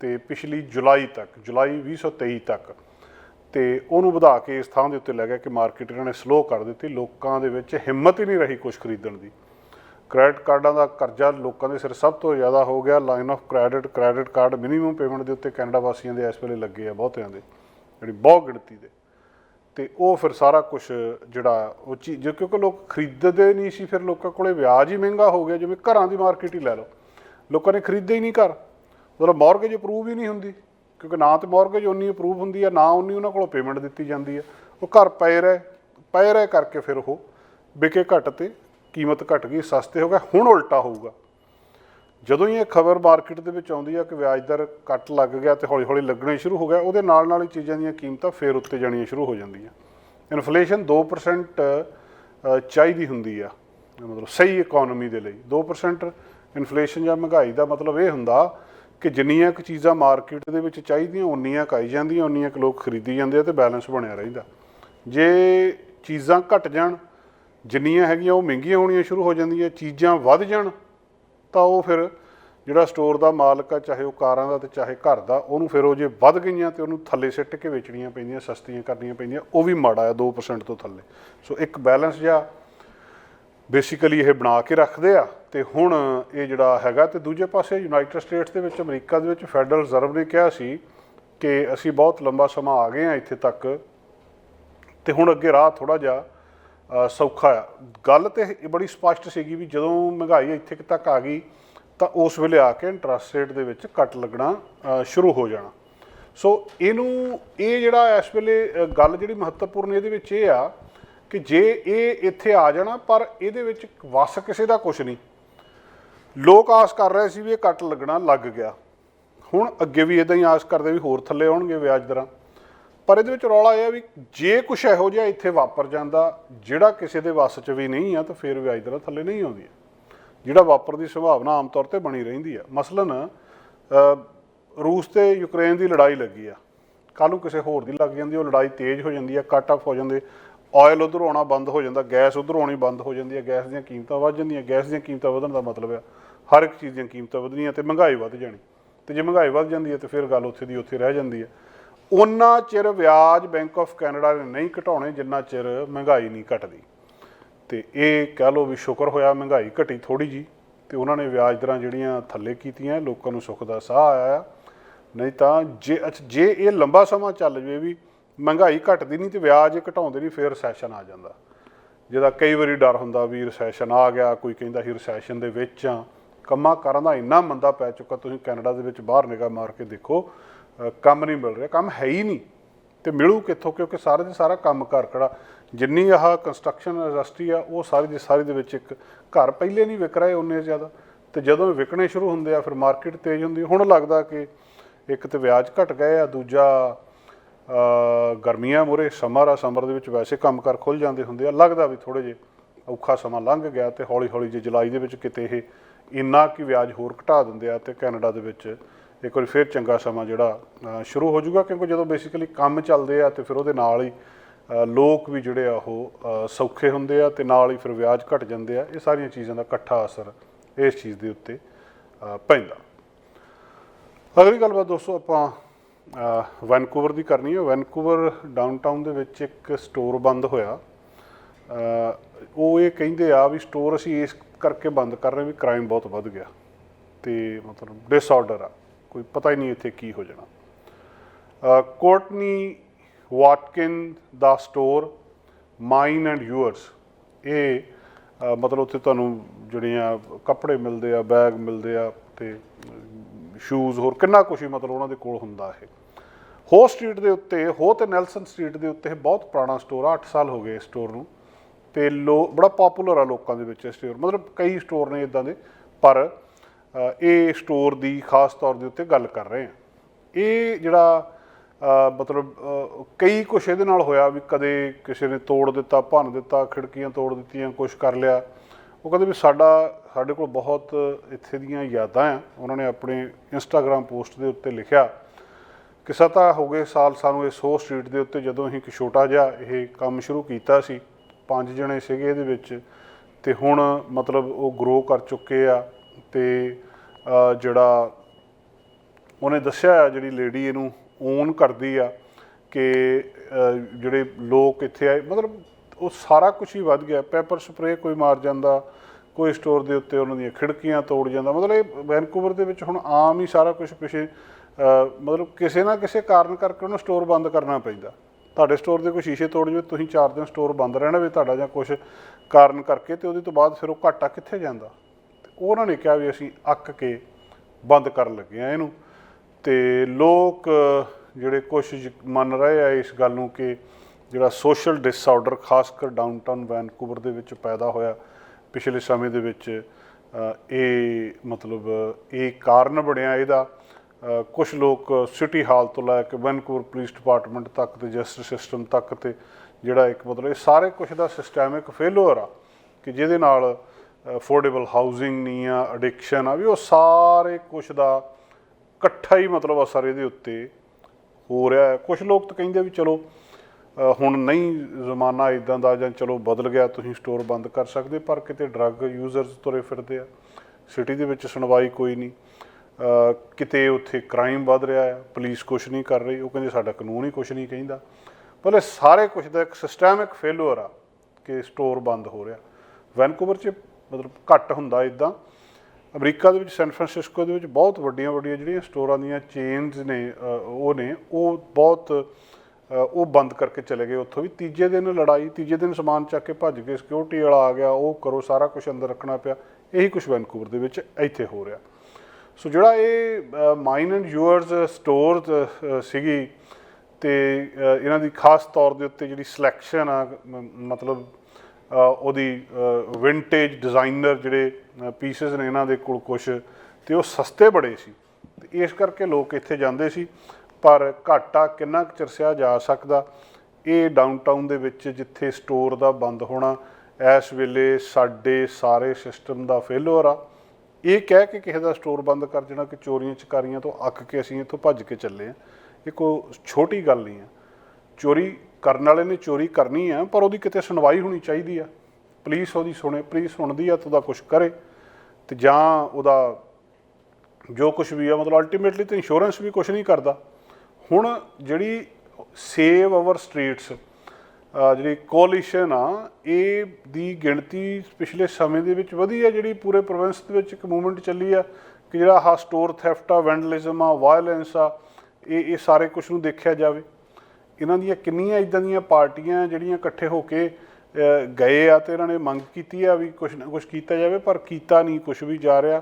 ਤੇ ਪਿਛਲੀ ਜੁਲਾਈ ਤੱਕ, ਜੁਲਾਈ 2023 ਤੱਕ ਤੇ ਉਹਨੂੰ ਵਧਾ ਕੇ ਇਸ ਥਾਂ ਦੇ ਉੱਤੇ ਲੈ ਗਿਆ ਕਿ ਮਾਰਕੀਟ ਇਹਨਾਂ ਨੇ ਸਲੋ ਕਰ ਦਿੱਤੀ। ਲੋਕਾਂ ਦੇ ਵਿੱਚ ਹਿੰਮਤ ਹੀ ਨਹੀਂ ਰਹੀ ਕੁਝ ਖਰੀਦਣ ਦੀ। ਕ੍ਰੈਡਿਟ ਕਾਰਡਾਂ ਦਾ ਕਰਜ਼ਾ ਲੋਕਾਂ ਦੇ ਸਿਰ ਸਭ ਤੋਂ ਜ਼ਿਆਦਾ ਹੋ ਗਿਆ। Line of credit credit card minimum payment ਦੇ ਉੱਤੇ ਕੈਨੇਡਾ ਵਾਸੀਆਂ ਦੇ ਇਸ ਵੇਲੇ ਲੱਗੇ ਆ ਬਹੁਤਿਆਂ ਦੇ, ਜਿਹੜੀ ਬਹੁਤ ਗਿਣਤੀ ਦੇ। ਤੇ ਉਹ ਫਿਰ ਸਾਰਾ ਕੁਝ ਜਿਹੜਾ, ਉਹ ਚੀਜ਼ ਕਿਉਂਕਿ ਲੋਕ ਖਰੀਦਦੇ ਨਹੀਂ ਸੀ, ਫਿਰ ਲੋਕਾਂ ਕੋਲੇ ਵਿਆਜ ਹੀ ਮਹਿੰਗਾ ਹੋ ਗਿਆ। ਜਿਵੇਂ ਘਰਾਂ ਦੀ ਮਾਰਕੀਟ ਹੀ ਲੈ ਲਓ। ਲੋਕਾਂ ਨੇ ਖਰੀਦੇ ਹੀ ਨਹੀਂ ਘਰ। ਮਤਲਬ ਮਾਰਗੇਜ ਅਪਰੂਵ ਹੀ ਨਹੀਂ ਹੁੰਦੀ। ਕਿਉਂਕਿ ਨਾ ਤੇ ਮਾਰਗੇਜ ਉਨੀ ਅਪਰੂਵ ਹੁੰਦੀ ਆ, ਨਾ ਉਨੀ ਉਹਨਾਂ ਕੋਲੋਂ ਪੇਮੈਂਟ ਦਿੱਤੀ ਜਾਂਦੀ ਆ। ਉਹ ਘਰ ਪਏ ਰਹੇ ਪਏ ਰਹੇ ਕਰਕੇ ਫਿਰ ਉਹ ਵਿਕੇ ਘੱਟ ਤੇ ਕੀਮਤ ਘਟ ਗਈ, ਸਸਤੇ ਹੋ ਗਏ, ਹੁਣ ਉਲਟਾ ਹੋਊਗਾ। ਜਦੋਂ ਹੀ ਇਹ ਖਬਰ ਮਾਰਕੀਟ ਦੇ ਵਿੱਚ ਆਉਂਦੀ ਆ ਕਿ ਵਿਆਜ ਦਰ ਕੱਟ ਲੱਗ ਗਿਆ ਤੇ ਹੌਲੀ ਹੌਲੀ ਲੱਗਣੇ ਸ਼ੁਰੂ ਹੋ ਗਿਆ, ਉਹਦੇ ਨਾਲ ਨਾਲ ਹੀ ਚੀਜ਼ਾਂ ਦੀਆਂ ਕੀਮਤਾਂ ਫੇਰ ਉੱਤੇ ਜਾਣੀਆਂ ਸ਼ੁਰੂ ਹੋ ਜਾਂਦੀਆਂ। ਇਨਫਲੇਸ਼ਨ 2% ਚਾਹੀਦੀ ਹੁੰਦੀ ਆ, ਮਤਲਬ ਸਹੀ ਇਕਨੋਮੀ ਦੇ ਲਈ। 2% ਇਨਫਲੇਸ਼ਨ ਜਾਂ ਮਹਿੰਗਾਈ ਦਾ ਮਤਲਬ ਇਹ ਹੁੰਦਾ ਕਿ ਜਿੰਨੀਆਂ ਕੁ ਚੀਜ਼ਾਂ ਮਾਰਕੀਟ ਦੇ ਵਿੱਚ ਚਾਹੀਦੀਆਂ, ਉਨੀਆਂ ਕੁ ਆਈ ਜਾਂਦੀਆਂ, ਉਨੀਆਂ ਕੁ ਲੋਕ ਖਰੀਦੀ ਜਾਂਦੇ ਆ ਤੇ ਬੈਲੈਂਸ ਬਣਿਆ ਰਹਿੰਦਾ। ਜੇ ਚੀਜ਼ਾਂ ਘਟ ਜਾਣ ਜਿੰਨੀਆਂ ਹੈਗੀਆਂ ਉਹ ਮਹਿੰਗੀਆਂ ਹੋਣੀਆਂ ਸ਼ੁਰੂ ਹੋ ਜਾਂਦੀਆਂ, ਚੀਜ਼ਾਂ ਵੱਧ ਜਾਣ, ਤਾਂ ਉਹ ਫਿਰ ਜਿਹੜਾ ਸਟੋਰ ਦਾ ਮਾਲਕ ਆ, ਚਾਹੇ ਉਹ ਕਾਰਾਂ ਦਾ ਤੇ ਚਾਹੇ ਘਰ ਦਾ, ਉਹਨੂੰ ਫਿਰ ਉਹ ਜੇ ਵੱਧ ਗਈਆਂ ਤੇ ਉਹਨੂੰ ਥੱਲੇ ਸਿੱਟ ਕੇ ਵੇਚਣੀਆਂ ਪੈਂਦੀਆਂ, ਸਸਤੀਆਂ ਕਰਨੀਆਂ ਪੈਂਦੀਆਂ, ਉਹ ਵੀ ਮਾੜਾ ਆ 2% ਤੋਂ ਥੱਲੇ। ਸੋ ਇੱਕ ਬੈਲੈਂਸ ਜਿਹਾ ਬੇਸਿਕਲੀ ਇਹ ਬਣਾ ਕੇ ਰੱਖਦੇ ਆ, ਤੇ ਹੁਣ ਇਹ ਜਿਹੜਾ ਹੈਗਾ ਤੇ ਦੂਜੇ ਪਾਸੇ ਯੂਨਾਈਟਿਡ ਸਟੇਟਸ ਦੇ ਵਿੱਚ, ਅਮਰੀਕਾ ਦੇ ਵਿੱਚ ਫੈਡਰਲ ਰਿਜ਼ਰਵ ਨੇ ਕਿਹਾ ਸੀ ਕਿ ਅਸੀਂ ਬਹੁਤ ਲੰਬਾ ਸਮਾਂ ਆ ਗਏ ਆ ਇੱਥੇ ਤੱਕ, ਤੇ ਹੁਣ ਅੱਗੇ ਰਾਹ ਥੋੜਾ ਜਿਹਾ ਸੌਖਾ ਆ। ਗੱਲ ਤੇ ਇਹ ਬੜੀ ਸਪਸ਼ਟ ਸੀਗੀ ਵੀ ਜਦੋਂ ਮਹਿੰਗਾਈ ਇੱਥੇ ਤੱਕ ਆ ਗਈ, ਤਾਂ ਉਸ ਵੇਲੇ ਆ ਕੇ ਇੰਟਰਸਟ ਰੇਟ ਦੇ ਵਿੱਚ ਕੱਟ ਲੱਗਣਾ ਸ਼ੁਰੂ ਹੋ ਜਾਣਾ। ਸੋ ਇਹਨੂੰ, ਇਹ ਜਿਹੜਾ ਇਸ ਵੇਲੇ ਗੱਲ ਜਿਹੜੀ ਮਹੱਤਵਪੂਰਨ ਇਹਦੇ ਵਿੱਚ ਇਹ ਆ ਕਿ ਜੇ ਇਹ ਇੱਥੇ ਆ ਜਾਣਾ, ਪਰ ਇਹਦੇ ਵਿੱਚ ਵਸ ਕਿਸੇ ਦਾ ਕੁਝ ਨਹੀਂ। ਲੋਕ ਆਸ ਕਰ ਰਹੇ ਸੀ ਵੀ ਇਹ ਕੱਟ ਲੱਗਣਾ ਲੱਗ ਗਿਆ। ਹੁਣ ਅੱਗੇ ਵੀ ਇਦਾਂ ਹੀ ਆਸ ਕਰਦੇ ਵੀ ਹੋਰ ਥੱਲੇ ਆਉਣਗੇ ਵਿਆਜ ਦਰਾਂ। ਪਰ ਇਹਦੇ ਵਿੱਚ ਰੌਲਾ ਇਹ ਆ ਵੀ ਜੇ ਕੁਝ ਇਹੋ ਜਿਹਾ ਇੱਥੇ ਵਾਪਰ ਜਾਂਦਾ, ਜਿਹੜਾ ਕਿਸੇ ਦੇ ਵੱਸ 'ਚ ਵੀ ਨਹੀਂ ਆ, ਤਾਂ ਫਿਰ ਵਿਆਜ ਦਰਾਂ ਥੱਲੇ ਨਹੀਂ ਆਉਂਦੀਆਂ। ਜਿਹੜਾ ਵਾਪਰ ਦੀ ਸੰਭਾਵਨਾ ਆਮ ਤੌਰ ਤੇ ਬਣੀ ਰਹਿੰਦੀ ਆ। ਮਸਲਨ ਰੂਸ ਤੇ ਯੂਕਰੇਨ ਦੀ ਲੜਾਈ ਲੱਗੀ ਆ। ਕੱਲ੍ਹ ਨੂੰ ਕਿਸੇ ਹੋਰ ਦੀ ਲੱਗ ਜਾਂਦੀ ਉਹ ਲੜਾਈ ਤੇਜ਼ ਹੋ ਜਾਂਦੀ ਆ, ਕੱਟ ਆਫ ਹੋ ਜਾਂਦੇ। ਆਇਲ ਉਧਰੋਂ ਆਉਣਾ ਬੰਦ ਹੋ ਜਾਂਦਾ, ਗੈਸ ਉਧਰੋਂ ਆਉਣੀ ਬੰਦ ਹੋ ਜਾਂਦੀ ਹੈ ਗੈਸ ਦੀਆਂ ਕੀਮਤਾਂ ਵੱਧ ਜਾਂਦੀਆਂ, ਗੈਸ ਦੀਆਂ ਕੀਮਤਾਂ ਵਧਣ ਦਾ ਮਤਲਬ ਆ, ਹਰ ਇੱਕ ਚੀਜ਼ ਦੀਆਂ ਕੀਮਤਾਂ ਵਧਣੀਆਂ ਤੇ ਮਹਿੰਗਾਈ ਵੱਧ ਜਾਣੀ। ਤੇ ਜੇ ਮਹਿੰਗਾਈ ਵੱਧ ਜਾਂਦੀ ਹੈ ਤੇ ਫਿਰ ਗੱਲ ਉੱਥੇ ਦੀ ਉੱਥੇ ਰਹਿ ਜਾਂਦੀ ਹੈ ਉਹਨਾਂ ਚਿਰ ਵਿਆਜ ਬੈਂਕ ਆਫ ਕੈਨੇਡਾ ਨੇ ਨਹੀਂ ਘਟਾਉਣੇ, ਜਿੰਨਾ ਚਿਰ ਮਹਿੰਗਾਈ ਨਹੀਂ ਘਟਦੀ। ਤੇ ਇਹ ਕਹਿ ਲਓ ਵੀ ਸ਼ੁਕਰ ਹੋਇਆ, ਮਹਿੰਗਾਈ ਘਟੀ ਥੋੜੀ ਜੀ ਤੇ ਉਹਨਾਂ ਨੇ ਵਿਆਜ ਦਰਾਂ ਜਿਹੜੀਆਂ ਥੱਲੇ ਕੀਤੀਆਂ, ਲੋਕਾਂ ਨੂੰ ਸੁੱਖ ਦਾ ਸਾਹ ਆਇਆ ਨਹੀਂ ਤਾਂ ਜੇ, ਅੱਛਾ, ਜੇ ਇਹ ਲੰਬਾ ਸਮਾਂ ਚੱਲ ਜਵੇ ਵੀ ਮਹਿੰਗਾਈ ਘਟਦੀ ਨਹੀਂ ਤੇ ਵਿਆਜ ਘਟਾਉਂਦੇ ਨਹੀਂ, ਫਿਰ ਰੈਸੈਸ਼ਨ ਆ ਜਾਂਦਾ। ਜਿਹਦਾ ਕਈ ਵਾਰੀ ਡਰ ਹੁੰਦਾ ਵੀ ਰੈਸੈਸ਼ਨ ਆ ਗਿਆ, ਕੋਈ ਕਹਿੰਦਾ ਸੀ ਰੈਸੈਸ਼ਨ ਦੇ ਵਿੱਚ ਆ। ਕੰਮਾਂ ਕਾਰਾਂ ਦਾ ਇੰਨਾ ਮੰਦਾ ਪੈ ਚੁੱਕਾ, ਤੁਸੀਂ ਕੈਨੇਡਾ ਦੇ ਵਿੱਚ ਬਾਹਰ ਨਿਗਾਹ ਮਾਰ ਕੇ ਦੇਖੋ ਕੰਮ ਨਹੀਂ ਮਿਲ ਰਿਹਾ, ਕੰਮ ਹੈ ਹੀ ਨਹੀਂ। ਤੇ ਮਿਲੂ ਕਿੱਥੋਂ? ਕਿਉਂਕਿ ਸਾਰੇ ਦੇ ਸਾਰਾ ਕੰਮ ਘਰ ਖੜਾ। ਜਿੰਨੀ ਆਹ ਕੰਸਟਰਕਸ਼ਨ ਇੰਡਸਟਰੀ ਆ, ਉਹ ਸਾਰੀ ਦੀ ਸਾਰੀ ਦੇ ਵਿੱਚ ਇੱਕ ਘਰ ਪਹਿਲੇ ਨਹੀਂ ਵਿਕ ਰਹੇ ਉਹਨੇ ਜ਼ਿਆਦਾ। ਤੇ ਜਦੋਂ ਇਹ ਵਿਕਣੇ ਸ਼ੁਰੂ ਹੁੰਦੇ ਆ, ਫਿਰ ਮਾਰਕੀਟ ਤੇਜ਼ ਹੁੰਦੀ ਹੁਣ ਲੱਗਦਾ ਕਿ ਇੱਕ ਤੇ ਵਿਆਜ ਘਟ ਗਏ ਆ, ਦੂਜਾ ਗਰਮੀਆਂ ਮੂਹਰੇ ਸਮਰ ਆ ਸਮਰ ਦੇ ਵਿੱਚ ਵੈਸੇ ਕੰਮਕਾਰ ਖੁੱਲ ਜਾਂਦੇ ਹੁੰਦੇ ਆ। ਲੱਗਦਾ ਵੀ ਥੋੜੇ ਜੇ ਔਖਾ ਸਮਾਂ ਲੰਘ ਗਿਆ ਤੇ ਹੌਲੀ ਹੌਲੀ ਜੇ ਜੁਲਾਈ ਦੇ ਵਿੱਚ ਕਿਤੇ ਇਹ ਇੰਨਾ ਕਿ ਵਿਆਜ ਹੋਰ ਘਟਾ ਦਿੰਦੇ ਆ ਤੇ ਕੈਨੇਡਾ ਦੇ ਵਿੱਚ ਇੱਕ ਵਾਰੀ ਫਿਰ ਚੰਗਾ ਸਮਾਂ ਜਿਹੜਾ ਸ਼ੁਰੂ ਹੋ ਜਾਊਗਾ, ਕਿਉਂਕਿ ਜਦੋਂ ਬੇਸਿਕਲੀ ਕੰਮ ਚੱਲਦੇ ਆ ਤੇ ਫਿਰ ਉਹਦੇ ਨਾਲ ਹੀ ਲੋਕ ਵੀ ਜਿਹੜੇ ਆ ਉਹ ਸੌਖੇ ਹੁੰਦੇ ਆ ਤੇ ਨਾਲ ਹੀ ਫਿਰ ਵਿਆਜ ਘਟ ਜਾਂਦੇ ਆ। ਇਹ ਸਾਰੀਆਂ ਚੀਜ਼ਾਂ ਦਾ ਇਕੱਠਾ ਅਸਰ ਇਸ ਚੀਜ਼ ਦੇ ਉੱਤੇ ਪੈਂਦਾ। ਅਗਲੀ ਗੱਲਬਾਤ ਦੋਸਤੋ ਆਪਾਂ ਵੈਨਕੂਵਰ ਦੀ ਕਰਨੀ ਹੈ ਵੈਨਕੂਵਰ ਡਾਊਨਟਾਊਨ ਦੇ ਵਿੱਚ ਇੱਕ ਸਟੋਰ ਬੰਦ ਹੋਇਆ। ਉਹ ਇਹ ਕਹਿੰਦੇ ਆ ਵੀ ਸਟੋਰ ਅਸੀਂ ਇਸ ਕਰਕੇ ਬੰਦ ਕਰ ਰਹੇ ਵੀ ਕ੍ਰਾਈਮ ਬਹੁਤ ਵੱਧ ਗਿਆ। ਤੇ ਮਤਲਬ ਡਿਸਆਰਡਰ ਆ। ਕੋਈ ਪਤਾ ਹੀ ਨਹੀਂ ਇੱਥੇ ਕੀ ਹੋ ਜਾਣਾ। ਕੋਰਟਨੀ ਵਾਟਕਿਨ ਦਾ ਸਟੋਰ, ਮਾਈਨ ਐਂਡ ਯੂਅਰਸ। ਇਹ ਮਤਲਬ ਉੱਥੇ ਤੁਹਾਨੂੰ ਜਿਹੜੀਆਂ ਕੱਪੜੇ ਮਿਲਦੇ ਆ, ਬੈਗ ਮਿਲਦੇ ਆ ਤੇ ਸ਼ੂਜ਼ ਹੋਰ ਕਿੰਨਾ ਕੁਛ ਹੀ ਮਤਲਬ ਉਹਨਾਂ ਦੇ ਕੋਲ ਹੁੰਦਾ ਇਹ। ਹੋ ਸਟਰੀਟ ਦੇ ਉੱਤੇ ਹੋ ਤੇ ਨੈਲਸਨ ਸਟਰੀਟ ਦੇ ਉੱਤੇ ਇਹ ਬਹੁਤ ਪੁਰਾਣਾ ਸਟੋਰ ਆ 8 ਸਾਲ ਹੋ ਗਏ ਇਸ ਸਟੋਰ ਨੂੰ। ਤੇ ਲੋ, ਬੜਾ ਪਪੂਲਰ ਆ ਲੋਕਾਂ ਦੇ ਵਿੱਚ ਇਹ ਸਟੋਰ। ਮਤਲਬ ਕਈ ਸਟੋਰ ਨੇ ਇਦਾਂ ਦੇ, ਪਰ ਇਹ ਸਟੋਰ ਦੀ ਖਾਸ ਤੌਰ ਦੇ ਉੱਤੇ ਗੱਲ ਕਰ ਰਹੇ ਹਾਂ। ਇਹ ਜਿਹੜਾ ਮਤਲਬ ਕਈ ਕੁਛ ਇਹਦੇ ਨਾਲ ਹੋਇਆ ਵੀ ਕਦੇ ਕਿਸੇ ਨੇ ਤੋੜ ਦਿੱਤਾ, ਭੰਨ ਦਿੱਤਾ, ਖਿੜਕੀਆਂ ਤੋੜ ਦਿੱਤੀਆਂ, ਕੁਛ ਕਰ ਲਿਆ। ਉਹ ਕਹਿੰਦੇ ਵੀ ਸਾਡਾ, ਸਾਡੇ ਕੋਲ ਬਹੁਤ ਇੱਥੇ ਦੀਆਂ ਯਾਦਾਂ ਆ। ਉਹਨਾਂ ਨੇ ਆਪਣੇ ਇੰਸਟਾਗ੍ਰam ਪੋਸਟ ਦੇ ਉੱਤੇ ਲਿਖਿਆ ਕਿ ਸਤਾ ਹੋ ਗਏ ਸਾਲ ਸਾਨੂੰ ਇਸ ਸੋ ਸਟਰੀਟ ਦੇ ਉੱਤੇ ਜਦੋਂ ਅਸੀਂ ਇੱਕ ਛੋਟਾ ਜਿਹਾ ਇਹ ਕੰਮ ਸ਼ੁਰੂ ਕੀਤਾ ਸੀ। ਪੰਜ ਜਣੇ ਸੀਗੇ ਇਹਦੇ ਵਿੱਚ ਤੇ ਹੁਣ ਮਤਲਬ ਉਹ ਗਰੋ ਕਰ ਚੁੱਕੇ ਆ। ਤੇ ਜਿਹੜਾ ਉਹਨੇ ਦੱਸਿਆ ਆ, ਜਿਹੜੀ ਲੇਡੀ ਇਹਨੂੰ ਓਨ ਕਰਦੀ ਆ ਕਿ ਜਿਹੜੇ ਲੋਕ ਇੱਥੇ ਆਏ, ਮਤਲਬ ਉਹ ਸਾਰਾ ਕੁਝ ਹੀ ਵੱਧ ਗਿਆ। ਪੈਪਰ ਸਪਰੇ ਕੋਈ ਮਾਰ ਜਾਂਦਾ, ਕੋਈ ਸਟੋਰ ਦੇ ਉੱਤੇ ਉਹਨਾਂ ਦੀਆਂ ਖਿੜਕੀਆਂ ਤੋੜ ਜਾਂਦਾ। ਮਤਲਬ ਇਹ ਵੈਨਕੂਵਰ ਦੇ ਵਿੱਚ ਹੁਣ ਆਮ ਹੀ ਸਾਰਾ ਕੁਝ ਪਿਛੇ ਮਤਲਬ ਕਿਸੇ ਨਾ ਕਿਸੇ ਕਾਰਨ ਕਰਕੇ ਉਹਨੂੰ ਸਟੋਰ ਬੰਦ ਕਰਨਾ ਪੈਂਦਾ। ਤੁਹਾਡੇ ਸਟੋਰ ਦੇ ਕੋਈ ਸ਼ੀਸ਼ੇ ਤੋੜ ਜਵੇ, ਤੁਸੀਂ ਚਾਰ ਦਿਨ ਸਟੋਰ ਬੰਦ ਰਹਿਣਾ ਵੀ ਤੁਹਾਡਾ ਜਾਂ ਕੁਝ ਕਾਰਨ ਕਰਕੇ ਤੇ ਉਹਦੇ ਤੋਂ ਬਾਅਦ ਫਿਰ ਉਹ ਘਾਟਾ ਕਿੱਥੇ ਜਾਂਦਾ? ਉਹਨਾਂ ਨੇ ਕਿਹਾ ਵੀ ਅਸੀਂ ਅੱਕ ਕੇ ਬੰਦ ਕਰਨ ਲੱਗੇ ਆ ਇਹਨੂੰ। ਤੇ ਲੋਕ ਜਿਹੜੇ ਕੋਸ਼ਿਸ਼ ਮੰਨ ਰਹੇ ਆ ਇਸ ਗੱਲ ਨੂੰ ਕਿ ਜਿਹੜਾ ਸੋਸ਼ਲ ਡਿਸਆਰਡਰ ਖਾਸ ਕਰ ਡਾਊਨਟਾਊਨ ਵੈਨਕੂਵਰ ਦੇ ਵਿੱਚ ਪੈਦਾ ਹੋਇਆ ਪਿਛਲੇ ਸਮੇਂ ਦੇ ਵਿੱਚ ਇਹ ਮਤਲਬ ਇਹ ਕਾਰਨ ਬਣਿਆ ਇਹਦਾ। ਕੁਝ ਲੋਕ ਸਿਟੀ ਹਾਲ ਤੋਂ ਲੈ ਕੇ ਵੈਨਕੂਵਰ ਪੁਲਿਸ ਡਿਪਾਰਟਮੈਂਟ ਤੱਕ ਤੇ ਜਸਟਿਸ ਸਿਸਟਮ ਤੱਕ ਤੇ ਜਿਹੜਾ ਇੱਕ ਮਤਲਬ ਇਹ ਸਾਰੇ ਕੁਝ ਦਾ ਸਿਸਟੈਮਿਕ ਫੇਲੋਅਰ ਆ ਕਿ ਜਿਹਦੇ ਨਾਲ ਅਫੋਰਡੇਬਲ ਹਾਊਸਿੰਗ ਨਹੀਂ ਆ ਐਡਿਕਸ਼ਨ ਆ ਵੀ ਉਹ ਸਾਰੇ ਕੁਝ ਦਾ ਇਕੱਠਾ ਹੀ ਮਤਲਬ ਅਸਰ ਇਹਦੇ ਉੱਤੇ ਹੋ ਰਿਹਾ ਹੈ। ਕੁਝ ਲੋਕ ਤਾਂ ਕਹਿੰਦੇ ਵੀ ਚਲੋ ਹੁਣ ਨਹੀਂ ਜ਼ਮਾਨਾ ਇਦਾਂ ਦਾ ਜਾਂ ਚਲੋ ਬਦਲ ਗਿਆ, ਤੁਸੀਂ ਸਟੋਰ ਬੰਦ ਕਰ ਸਕਦੇ, ਪਰ ਕਿਤੇ ਡਰੱਗ ਯੂਜ਼ਰਸ ਤੁਰੇ ਫਿਰਦੇ ਆ। ਸਿਟੀ ਦੇ ਵਿੱਚ ਸੁਣਵਾਈ ਕੋਈ ਨਹੀਂ। ਕਿਤੇ ਉੱਥੇ ਕ੍ਰਾਈਮ ਵੱਧ ਰਿਹਾ ਹੈ ਪੁਲਿਸ ਕੁਝ ਨਹੀਂ ਕਰ ਰਹੀ, ਉਹ ਕਹਿੰਦੇ ਸਾਡਾ ਕਾਨੂੰਨ ਹੀ ਕੁਝ ਨਹੀਂ ਕਹਿੰਦਾ। ਪਰ ਇਹ ਸਾਰੇ ਕੁਝ ਦਾ ਇੱਕ ਸਿਸਟੈਮਿਕ ਫੇਲੂਅਰ ਆ ਕਿ ਸਟੋਰ ਬੰਦ ਹੋ ਰਿਹਾ। ਵੈਨਕੂਵਰ 'ਚ ਮਤਲਬ ਘੱਟ ਹੁੰਦਾ ਇਦਾਂ। ਅਮਰੀਕਾ ਦੇ ਵਿੱਚ, ਸੈਨ ਫਰਾਂਸਿਸਕੋ ਦੇ ਵਿੱਚ ਬਹੁਤ ਵੱਡੀਆਂ ਵੱਡੀਆਂ ਜਿਹੜੀਆਂ ਸਟੋਰਾਂ ਦੀਆਂ ਚੇਨਸ ਨੇ ਉਹ ਨੇ, ਉਹ ਬਹੁਤ ਉਹ ਬੰਦ ਕਰਕੇ ਚਲੇ ਗਏ ਉੱਥੋਂ ਵੀ। ਤੀਜੇ ਦਿਨ ਲੜਾਈ, ਤੀਜੇ ਦਿਨ ਸਮਾਨ ਚੱਕ ਕੇ ਭੱਜ ਗਏ ਸਿਕਿਉਰਿਟੀ ਵਾਲਾ ਆ ਗਿਆ, ਉਹ ਕਰੋ, ਸਾਰਾ ਕੁਝ ਅੰਦਰ ਰੱਖਣਾ ਪਿਆ। ਇਹੀ ਕੁਝ ਵੈਨਕੂਵਰ ਦੇ ਵਿੱਚ ਇੱਥੇ ਹੋ ਰਿਹਾ। ਸੋ ਜਿਹੜਾ ਇਹ ਮਾਈਨ ਐਂਡ ਯੂਅਰਸ ਸਟੋਰ ਸੀਗੀ ਤੇ ਇਹਨਾਂ ਦੀ ਖਾਸ ਤੌਰ ਦੇ ਉੱਤੇ ਜਿਹੜੀ ਸਿਲੈਕਸ਼ਨ ਆ, ਮ- ਮਤਲਬ ਉਹਦੀ ਵਿੰਟੇਜ ਡਿਜ਼ਾਈਨਰ ਜਿਹੜੇ ਪੀਸਸ ਨੇ ਇਹਨਾਂ ਦੇ ਕੋਲ ਕੁਝ ਤੇ ਉਹ ਸਸਤੇ ਬੜੇ ਸੀ। ਤੇ ਇਸ ਕਰਕੇ ਲੋਕ ਇੱਥੇ ਜਾਂਦੇ ਸੀ, ਪਰ ਘਾਟਾ ਕਿੰਨਾ ਕੁ ਚਰਸਿਆ ਜਾ ਸਕਦਾ, ਇਹ ਡਾਊਨਟਾਊਨ ਦੇ ਵਿੱਚ ਜਿੱਥੇ ਸਟੋਰ ਦਾ ਬੰਦ ਹੋਣਾ, ਇਸ ਵੇਲੇ ਸਾਡੇ ਸਾਰੇ ਸਿਸਟਮ ਦਾ ਫੇਲੂਅਰ ਆ। ਇਹ ਕਹਿ ਕੇ ਕਿਸੇ ਦਾ ਸਟੋਰ ਬੰਦ ਕਰ ਦੇਣਾ ਕਿ ਚੋਰੀਆਂ ਚਕਾਰੀਆਂ ਤੋਂ ਅੱਕ ਕੇ ਅਸੀਂ ਇੱਥੋਂ ਭੱਜ ਕੇ ਚੱਲੇ ਆ। ਇਹ ਕੋਈ ਛੋਟੀ ਗੱਲ ਨਹੀਂ ਆ। ਚੋਰੀ ਕਰਨ ਵਾਲੇ ਨੇ ਚੋਰੀ ਕਰਨੀ ਆ, ਪਰ ਉਹਦੀ ਕਿਤੇ ਸੁਣਵਾਈ ਹੋਣੀ ਚਾਹੀਦੀ ਆ। ਪੁਲਿਸ ਉਹਦੀ ਸੁਣੇ, ਪੁਲਿਸ ਸੁਣਦੀ ਆ ਤਾਂ ਉਹਦਾ ਕੁਝ ਕਰੇ। ਤੇ ਜਾਂ ਉਹਦਾ ਜੋ ਕੁਝ ਵੀ ਆ, ਮਤਲਬ ਅਲਟੀਮੇਟਲੀ ਤੇ ਇੰਸ਼ੋਰੈਂਸ ਵੀ ਕੁਝ ਨਹੀਂ ਕਰਦਾ। ਹੁਣ ਜਿਹੜੀ ਸੇਵ ਆਵਰ ਸਟਰੀਟਸ ਜਿਹੜੀ ਕੋਲੀਸ਼ਨ ਆ, ਇਹ ਦੀ ਗਿਣਤੀ ਪਿਛਲੇ ਸਮੇਂ ਦੇ ਵਿੱਚ ਵਧੀ ਆ, ਜਿਹੜੀ ਪੂਰੇ ਪ੍ਰੋਵਿੰਸ ਦੇ ਵਿੱਚ ਇੱਕ ਮੂਵਮੈਂਟ ਚੱਲੀ ਆ ਕਿ ਜਿਹੜਾ ਆਹ ਸਟੋਰ ਥੈਫਟ ਆ ਵੈਂਡਲਿਜ਼ਮ ਆ ਵਾਇਲੈਂਸ ਆ, ਇਹ ਇਹ ਸਾਰੇ ਕੁਝ ਨੂੰ ਦੇਖਿਆ ਜਾਵੇ। ਇਹਨਾਂ ਦੀਆਂ ਕਿੰਨੀਆਂ ਇਦਾਂ ਦੀਆਂ ਪਾਰਟੀਆਂ ਜਿਹੜੀਆਂ ਇਕੱਠੇ ਹੋ ਕੇ ਗਏ ਆ ਤੇ ਇਹਨਾਂ ਨੇ ਮੰਗ ਕੀਤੀ ਆ ਵੀ ਕੁਝ ਨਾ ਕੁਝ ਕੀਤਾ ਜਾਵੇ, ਪਰ ਕੀਤਾ ਨਹੀਂ ਕੁਝ ਵੀ ਜਾ ਰਿਹਾ।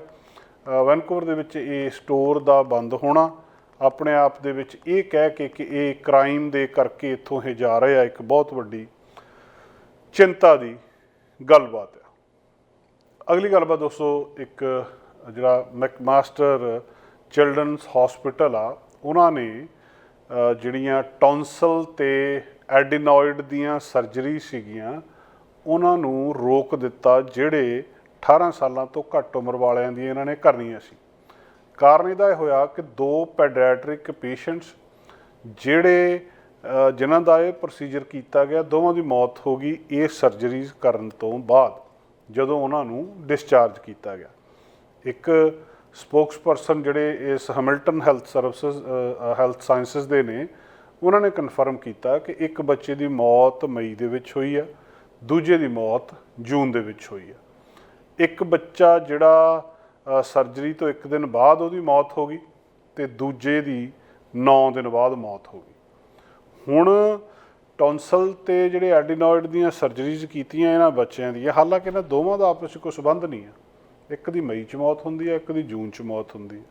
ਵੈਨਕੂਵਰ ਦੇ ਵਿੱਚ ਇਹ ਸਟੋਰ ਦਾ ਬੰਦ ਹੋਣਾ, ਆਪਣੇ ਆਪ ਦੇ ਵਿੱਚ ਇਹ ਕਹਿ ਕੇ ਕਿ ਇਹ ਕ੍ਰਾਈਮ ਦੇ ਕਰਕੇ ਇੱਥੋਂ ਇਹ ਜਾ ਰਿਹਾ ਇੱਕ ਬਹੁਤ ਵੱਡੀ ਚਿੰਤਾ ਦੀ ਗੱਲਬਾਤ ਆ। ਅਗਲੀ ਗੱਲਬਾਤ ਦੋਸਤੋ, ਇੱਕ ਜਿਹੜਾ ਮੈਕਮਾਸਟਰ ਚਿਲਡਰਨਸ ਹਸਪੀਟਲ ਆ, ਉਹਨਾਂ ਨੇ ਜਿਹੜੀਆਂ ਟੌਨਸਲ ਤੇ ਐਡੀਨੋਇਡ ਦੀਆਂ ਸਰਜਰੀ ਸੀਗੀਆਂ ਉਹਨਾਂ ਨੂੰ ਰੋਕ ਦਿੱਤਾ ਜਿਹੜੇ 18 ਸਾਲਾਂ ਤੋਂ ਘੱਟ ਉਮਰ ਵਾਲਿਆਂ ਦੀ ਇਹਨਾਂ ਨੇ ਕਰਨੀਆਂ ਸੀ। ਕਾਰਨ ਇਹਦਾ ਇਹ ਹੋਇਆ ਕਿ ਦੋ ਪੈਡੀਆਟ੍ਰਿਕ ਪੇਸ਼ੈਂਟਸ ਜਿਹੜੇ ਅ, ਜਿਨ੍ਹਾਂ ਦਾ ਇਹ ਪ੍ਰੋਸੀਜਰ ਕੀਤਾ ਗਿਆ ਦੋਵਾਂ ਦੀ ਮੌਤ ਹੋ ਗਈ ਇਹ ਸਰਜਰੀਜ਼ ਕਰਨ ਤੋਂ ਬਾਅਦ ਜਦੋਂ ਉਹਨਾਂ ਨੂੰ ਡਿਸਚਾਰਜ ਕੀਤਾ ਗਿਆ। ਇੱਕ ਸਪੋਕਸਪਰਸਨ ਜਿਹੜੇ ਇਸ Hamilton Health Services Health Sciences ਦੇ ਨੇ, ਉਹਨਾਂ ਨੇ ਕਨਫਰਮ ਕੀਤਾ ਕਿ ਇੱਕ ਬੱਚੇ ਦੀ ਮੌਤ ਮਈ ਦੇ ਵਿੱਚ ਹੋਈ ਆ, ਦੂਜੇ ਦੀ ਮੌਤ ਜੂਨ ਦੇ ਵਿੱਚ ਹੋਈ ਆ। ਇੱਕ ਬੱਚਾ ਜਿਹੜਾ ਸਰਜਰੀ ਤੋਂ ਇੱਕ ਦਿਨ ਬਾਅਦ ਉਹਦੀ ਮੌਤ ਹੋ ਗਈ ਤੇ ਦੂਜੇ ਦੀ 9 ਦਿਨ ਬਾਅਦ ਮੌਤ ਹੋ ਗਈ। ਹੁਣ ਟੌਨਸਲ ਤੇ ਜਿਹੜੇ ਐਡੀਨੋਇਡ ਦੀਆਂ ਸਰਜਰੀਜ਼ ਕੀਤੀਆਂ ਇਹਨਾਂ ਬੱਚਿਆਂ ਦੀਆਂ ਹਾਲਾਂਕਿ ਇਹਨਾਂ ਦੋਵਾਂ ਦਾ ਆਪਸ ਵਿੱਚ ਕੋਈ ਸੰਬੰਧ ਨਹੀਂ ਹੈ ਇੱਕ ਦੀ ਮਈ ਚ ਮੌਤ ਹੁੰਦੀ ਹੈ, ਇੱਕ ਦੀ ਜੂਨ ਚ ਮੌਤ ਹੁੰਦੀ ਹੈ।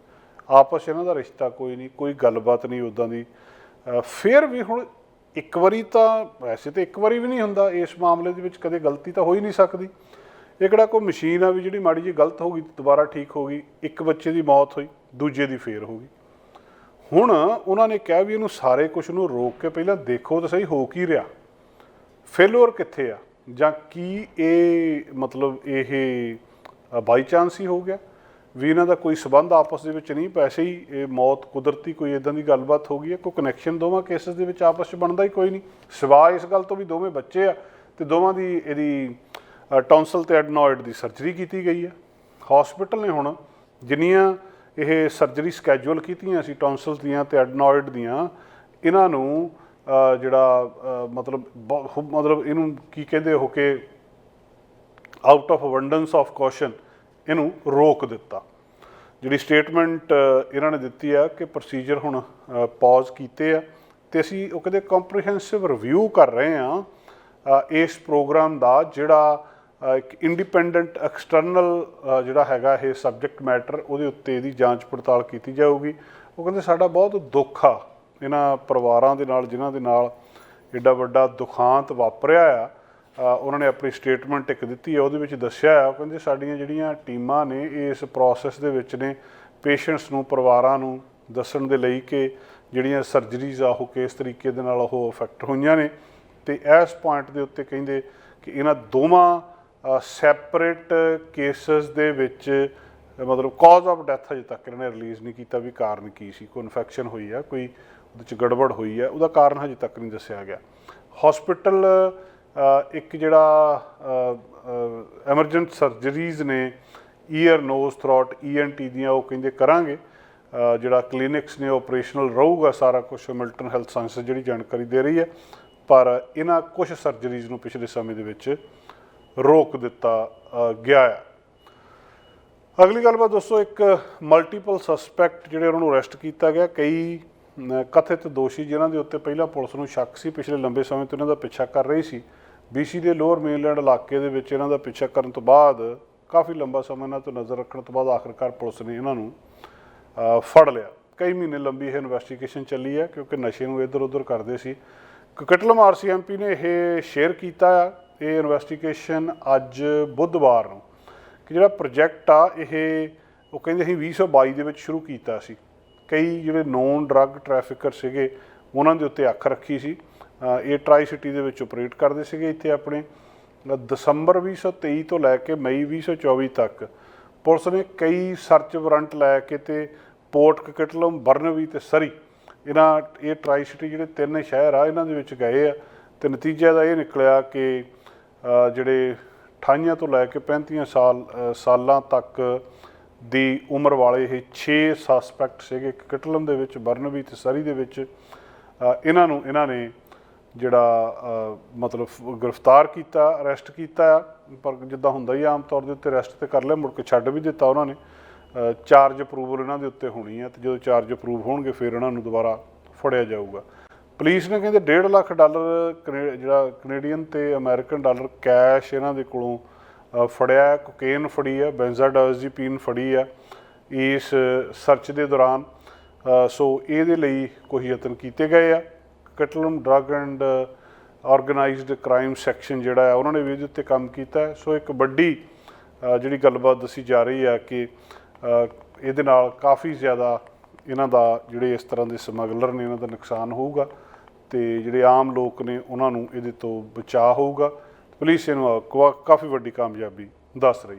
ਆਪਸ 'ਚ ਇਹਨਾਂ ਦਾ ਰਿਸ਼ਤਾ ਕੋਈ ਨਹੀਂ, ਕੋਈ ਗੱਲਬਾਤ ਨਹੀਂ ਉਦਾਂ ਦੀ। ਫਿਰ ਵੀ ਹੁਣ ਇੱਕ ਵਾਰੀ ਤਾਂ ਵੈਸੇ ਤੇ ਇੱਕ ਵਾਰੀ ਵੀ ਨਹੀਂ ਹੁੰਦਾ, ਇਸ ਮਾਮਲੇ ਦੇ ਵਿੱਚ ਕਦੇ ਗਲਤੀ ਤਾਂ ਹੋ ਹੀ ਨਹੀਂ ਸਕਦੀ। ਇਹ ਕਿਹੜਾ ਕੋਈ ਮਸ਼ੀਨ ਆ ਵੀ ਜਿਹੜੀ ਮਾੜੀ ਜੀ ਗਲਤ ਹੋ ਗਈ, ਦੁਬਾਰਾ ਠੀਕ ਹੋ ਗਈ, ਇੱਕ ਬੱਚੇ ਦੀ ਮੌਤ ਹੋਈ, ਦੂਜੇ ਦੀ ਫੇਰ ਹੋ ਗਈ। ਹੁਣ ਉਹਨਾਂ ਨੇ ਕਿਹਾ ਵੀ ਇਹਨੂੰ ਸਾਰੇ ਕੁਝ ਨੂੰ ਰੋਕ ਕੇ ਪਹਿਲਾਂ ਦੇਖੋ ਤਾਂ ਸਹੀ ਹੋ ਕੀ ਰਿਹਾ। ਫੇਲੂਅਰ ਕਿੱਥੇ ਆ? ਜਾਂ ਕੀ ਇਹ ਮਤਲਬ ਇਹ ਬਾਈ ਚਾਂਸ ਹੀ ਹੋ ਗਿਆ। ਵੀ ਇਹਨਾਂ ਦਾ ਕੋਈ ਸਬੰਧ ਆਪਸ ਦੇ ਵਿੱਚ ਨਹੀਂ, ਪੈਸੇ ਹੀ, ਇਹ ਮੌਤ ਕੁਦਰਤੀ ਕੋਈ ਇਦਾਂ ਦੀ ਗੱਲਬਾਤ ਹੋ ਗਈ ਹੈ, ਕੋਈ ਕਨੈਕਸ਼ਨ ਦੋਵਾਂ ਕੇਸਸ ਦੇ ਵਿੱਚ ਆਪਸ ਵਿੱਚ ਬਣਦਾ ਹੀ ਕੋਈ ਨਹੀਂ। ਸਿਵਾ ਇਸ ਗੱਲ ਤੋਂ ਵੀ ਦੋਵੇਂ ਬੱਚੇ ਆ ਤੇ ਦੋਵਾਂ ਦੀ ਇਹਦੀ ਟੌਂਸਲ ਤੇ ਐਡਨੋਇਡ ਦੀ ਸਰਜਰੀ ਕੀਤੀ ਗਈ ਹੈ। ਹਸਪੀਟਲ ਨੇ ਹੁਣ ਜਿੰਨੀਆਂ ਇਹ ਸਰਜਰੀ ਸਕੇਜੂਲ ਕੀਤੀਆਂ ਸੀ ਟੌਨਸਲ ਦੀਆਂ ਤੇ ਐਡਨੋਇਡ ਦੀਆਂ, ਇਹਨਾਂ ਨੂੰ ਜਿਹੜਾ ਮਤਲਬ ਬਹੁ- ਮਤਲਬ ਇਹਨੂੰ ਕੀ ਕਹਿੰਦੇ ਹੋ ਕਿ out of abundance of caution ਇਹਨੂੰ ਰੋਕ ਦਿੱਤਾ। ਜਿਹੜੀ ਸਟੇਟਮੈਂਟ ਇਹਨਾਂ ਨੇ ਦਿੱਤੀ ਆ ਕਿ ਪ੍ਰੋਸੀਜਰ ਹੁਣ ਪੌਜ਼ ਕੀਤੇ ਆ ਤੇ ਅਸੀਂ ਉਹ ਕਹਿੰਦੇ ਕੰਪਰੀਹੈਂਸਿਵ ਰਿਵਿਊ ਕਰ ਰਹੇ ਆ ਇਸ ਪ੍ਰੋਗਰਾਮ ਦਾ ਜਿਹੜਾ ਇੱਕ ਇੰਡੀਪੈਂਡੈਂਟ ਐਕਸਟਰਨਲ ਜਿਹੜਾ ਹੈਗਾ ਇਹ ਸਬਜੈਕਟ ਮੈਟਰ ਉਹਦੇ ਉੱਤੇ ਇਹਦੀ ਜਾਂਚ ਪੜਤਾਲ ਕੀਤੀ ਜਾਊਗੀ। ਉਹ ਕਹਿੰਦੇ ਸਾਡਾ ਬਹੁਤ ਦੁੱਖ ਆ। ਇਹਨਾਂ ਪਰਿਵਾਰਾਂ ਦੇ ਨਾਲ, ਜਿਨ੍ਹਾਂ ਦੇ ਨਾਲ ਐਡਾ ਵੱਡਾ ਦੁਖਾਂਤ ਵਾਪਰਿਆ ਆ ਉਹਨਾਂ ਨੇ ਆਪਣੀ ਸਟੇਟਮੈਂਟ ਇੱਕ ਦਿੱਤੀ ਹੈ, ਉਹਦੇ ਵਿੱਚ ਦੱਸਿਆ ਆ ਉਹ ਕਹਿੰਦੇ ਸਾਡੀਆਂ ਜਿਹੜੀਆਂ ਟੀਮਾਂ ਨੇ ਇਸ ਪ੍ਰੋਸੈਸ ਦੇ ਵਿੱਚ ਨੇ ਪੇਸ਼ੈਂਟਸ ਨੂੰ, ਪਰਿਵਾਰਾਂ ਨੂੰ ਦੱਸਣ ਦੇ ਲਈ ਕਿ ਜਿਹੜੀਆਂ ਸਰਜਰੀਜ਼ ਆ, ਉਹ ਕਿਸ ਤਰੀਕੇ ਦੇ ਨਾਲ ਉਹ ਇਫੈਕਟ ਹੋਈਆਂ ਨੇ। ਤੇ ਇਸ ਪੁਆਇੰਟ ਦੇ ਉੱਤੇ ਕਹਿੰਦੇ ਕਿ ਇਹਨਾਂ ਦੋਵਾਂ ਸੈਪਰੇਟ ਕੇਸਸ ਦੇ ਵਿੱਚ, ਮਤਲਬ ਕਾਜ਼ ਆਫ ਡੈਥ ਅਜੇ ਤੱਕ ਇਹਨਾਂ ਨੇ ਰਿਲੀਜ਼ ਨਹੀਂ ਕੀਤਾ ਵੀ ਕਾਰਨ ਕੀ ਸੀ, ਕੋਈ ਇਨਫੈਕਸ਼ਨ ਹੋਈ ਆ, ਕੋਈ ਉਹਦੇ ਚ ਗੜਬੜ ਹੋਈ ਆ, ਉਹਦਾ ਕਾਰਨ ਹਜੇ ਤੱਕ ਨਹੀਂ ਦੱਸਿਆ ਗਿਆ। ਹਸਪੀਟਲ ਇੱਕ ਜਿਹੜਾ ਐਮਰਜੈਂਟ ਸਰਜਰੀਜ਼ ਨੇ ਈਅਰ ਨੋਜ਼ ਥਰੋਟ ਈਐਨਟੀ ਦੀਆਂ ਉਹ ਕਹਿੰਦੇ ਕਰਾਂਗੇ। ਜਿਹੜਾ ਕਲੀਨਿਕਸ ਨੇ ਆਪਰੇਸ਼ਨਲ ਰਹੂਗਾ ਸਾਰਾ ਕੁਝ ਮਿਲਟਨ ਹੈਲਥ ਸਾਇੰਸ ਜਿਹੜੀ ਜਾਣਕਾਰੀ ਦੇ ਰਹੀ ਹੈ। ਪਰ ਇਹਨਾਂ ਕੁਝ ਸਰਜਰੀਜ਼ ਨੂੰ ਪਿਛਲੇ ਸਮੇਂ ਦੇ ਵਿੱਚ ਰੋਕ ਦਿੱਤਾ ਗਿਆ ਹੈ ਅਗਲੀ ਗੱਲਬਾਤ ਦੋਸਤੋ ਇੱਕ ਮਲਟੀਪਲ ਸਸਪੈਕਟ ਜਿਹੜੇ ਉਹਨਾਂ ਨੂੰ ਅਰੈਸਟ ਕੀਤਾ ਗਿਆ, ਕਈ ਕਥਿਤ ਦੋਸ਼ੀ ਜਿਨ੍ਹਾਂ ਦੇ ਉੱਤੇ ਪਹਿਲਾਂ ਪੁਲਿਸ ਨੂੰ ਸ਼ੱਕ ਸੀ, ਪਿਛਲੇ ਲੰਬੇ ਸਮੇਂ ਤੋਂ ਇਹਨਾਂ ਦਾ ਪਿੱਛਾ ਕਰ ਰਹੀ ਸੀ। ਬੀਸੀ ਦੇ ਲੋਅਰ ਮੇਨਲੈਂਡ ਇਲਾਕੇ ਦੇ ਵਿੱਚ ਇਹਨਾਂ ਦਾ ਪਿੱਛਾ ਕਰਨ ਤੋਂ ਬਾਅਦ ਕਾਫੀ ਲੰਬਾ ਸਮਾਂ ਇਹਨਾਂ ਤੋਂ ਨਜ਼ਰ ਰੱਖਣ ਤੋਂ ਬਾਅਦ ਆਖਰਕਾਰ ਪੁਲਿਸ ਨੇ ਇਹਨਾਂ ਨੂੰ ਫੜ ਲਿਆ। ਕਈ ਮਹੀਨੇ ਲੰਬੀ ਇਹ ਇਨਵੈਸਟੀਗੇਸ਼ਨ ਚੱਲੀ ਹੈ ਕਿਉਂਕਿ ਨਸ਼ੇ ਨੂੰ ਇੱਧਰ ਉੱਧਰ ਕਰਦੇ ਸੀ। ਕਟਲਮ ਆਰਸੀਐਮਪੀ ਨੇ ਇਹ ਸ਼ੇਅਰ ਕੀਤਾ ਆ। ਇਹ ਇਨਵੈਸਟੀਗੇਸ਼ਨ ਅੱਜ ਬੁੱਧਵਾਰ ਨੂੰ ਕਿ ਜਿਹੜਾ ਪ੍ਰੋਜੈਕਟ ਆ, ਇਹ ਉਹ ਕਹਿੰਦੇ ਅਸੀਂ 2022 ਦੇ ਵਿੱਚ ਸ਼ੁਰੂ ਕੀਤਾ ਸੀ। ਕਈ ਜਿਹੜੇ ਨੋਨ ਡਰੱਗ ਟ੍ਰੈਫਿਕਰ ਸੀਗੇ, ਉਹਨਾਂ ਦੇ ਉੱਤੇ ਅੱਖ ਰੱਖੀ ਸੀ। ਇਹ ਟਰਾਈ ਸਿਟੀ ਦੇ ਵਿੱਚ ਆਪਰੇਟ ਕਰਦੇ ਸੀਗੇ ਇੱਥੇ ਆਪਣੇ। ਅ, ਦਸੰਬਰ 2023 ਤੋਂ ਲੈ ਕੇ ਮਈ 2024 ਤੱਕ ਪੁਲਿਸ ਨੇ ਕਈ ਸਰਚ ਵਾਰੰਟ ਲੈ ਕੇ ਤੇ ਪੋਰਟ ਕਕਟਲਮ ਬਰਨਵੀ ਤੇ ਸਰੀ ਇਹਨਾਂ ਇਹ ਟਰਾਈ ਸਿਟੀ ਜਿਹੜੇ ਤਿੰਨ ਸ਼ਹਿਰ ਆ ਇਹਨਾਂ ਦੇ ਵਿੱਚ ਗਏ ਆ ਤੇ ਨਤੀਜਾ ਦਾ ਇਹ ਨਿਕਲਿਆ ਕਿ ਜਿਹੜੇ 28 ਤੋਂ ਲੈ ਕੇ 35 ਸਾਲ ਸਾਲਾਂ ਤੱਕ ਦੀ ਉਮਰ ਵਾਲੇ ਇਹ 6 ਸਸਪੈਕਟ ਸੀਗੇ ਕਟਲਮ ਦੇ ਵਿੱਚ ਬਰਨਵੀ ਤੇ ਸਰੀ ਦੇ ਵਿੱਚ। ਇਹਨਾਂ ਨੂੰ ਇਹਨਾਂ ਨੇ ਜਿਹੜਾ ਮਤਲਬ ਗ੍ਰਿਫਤਾਰ ਕੀਤਾ, ਅਰੈਸਟ ਕੀਤਾ ਪਰ ਜਿੱਦਾਂ ਹੁੰਦਾ ਹੀ ਆਮ ਤੌਰ ਦੇ ਉੱਤੇ ਅਰੈਸਟ ਤੇ ਕਰ ਲਿਆ, ਮੁੜ ਕੇ ਛੱਡ ਵੀ ਦਿੱਤਾ ਉਹਨਾਂ ਨੇ। ਚਾਰਜ ਅਪਰੂਵਲ ਇਹਨਾਂ ਦੇ ਉੱਤੇ ਹੋਣੀ ਹੈ ਤੇ ਜਦੋਂ ਚਾਰਜ ਅਪਰੂਵ ਹੋਣਗੇ, ਫਿਰ ਇਹਨਾਂ ਨੂੰ ਦੁਬਾਰਾ ਫੜਿਆ ਜਾਊਗਾ। ਪੁਲਿਸ ਨੇ ਕਹਿੰਦੇ 1.5 ਲੱਖ ਡਾਲਰ ਕਨੇ- ਜਿਹੜਾ ਕੈਨੇਡੀਅਨ ਤੇ ਅਮਰੀਕਨ ਡਾਲਰ ਕੈਸ਼ ਇਹਨਾਂ ਦੇ ਕੋਲੋਂ ਫੜਿਆ ਹੈ ਕੋਕੇਨ ਫੜੀ ਹੈ ਬੈਂਜ਼ਾਡਾਇਜ਼ੀਪੀਨ ਫੜੀ ਹੈ ਇਸ ਸਰਚ ਦੇ ਦੌਰਾਨ। ਸੋ ਇਹਦੇ ਲਈ ਕੋਈ ਯਤਨ ਕੀਤੇ ਗਏ ਆ। ਕਟਲਮ drug and organised crime section ਜਿਹੜਾ ਹੈ, ਉਹਨਾਂ ਨੇ ਵੀ ਇਹਦੇ ਉੱਤੇ ਕੰਮ ਕੀਤਾ ਸੋ ਇੱਕ ਵੱਡੀ ਜਿਹੜੀ ਗੱਲਬਾਤ ਦੱਸੀ ਜਾ ਰਹੀ ਹੈ ਕਿ ਇਹਦੇ ਨਾਲ ਕਾਫੀ ਜ਼ਿਆਦਾ ਇਹਨਾਂ ਦਾ ਜਿਹੜੇ ਇਸ ਤਰ੍ਹਾਂ ਦੇ ਸਮਗਲਰ ਨੇ, ਇਹਨਾਂ ਦਾ ਨੁਕਸਾਨ ਹੋਊਗਾ ਤੇ ਜਿਹੜੇ ਆਮ ਲੋਕ ਨੇ, ਉਹਨਾਂ ਨੂੰ ਇਹਦੇ ਤੋਂ ਬਚਾਅ ਹੋਊਗਾ। ਪੁਲਿਸ ਇਹਨੂੰ ਕਾਫੀ ਵੱਡੀ ਕਾਮਯਾਬੀ ਦੱਸ ਰਹੀ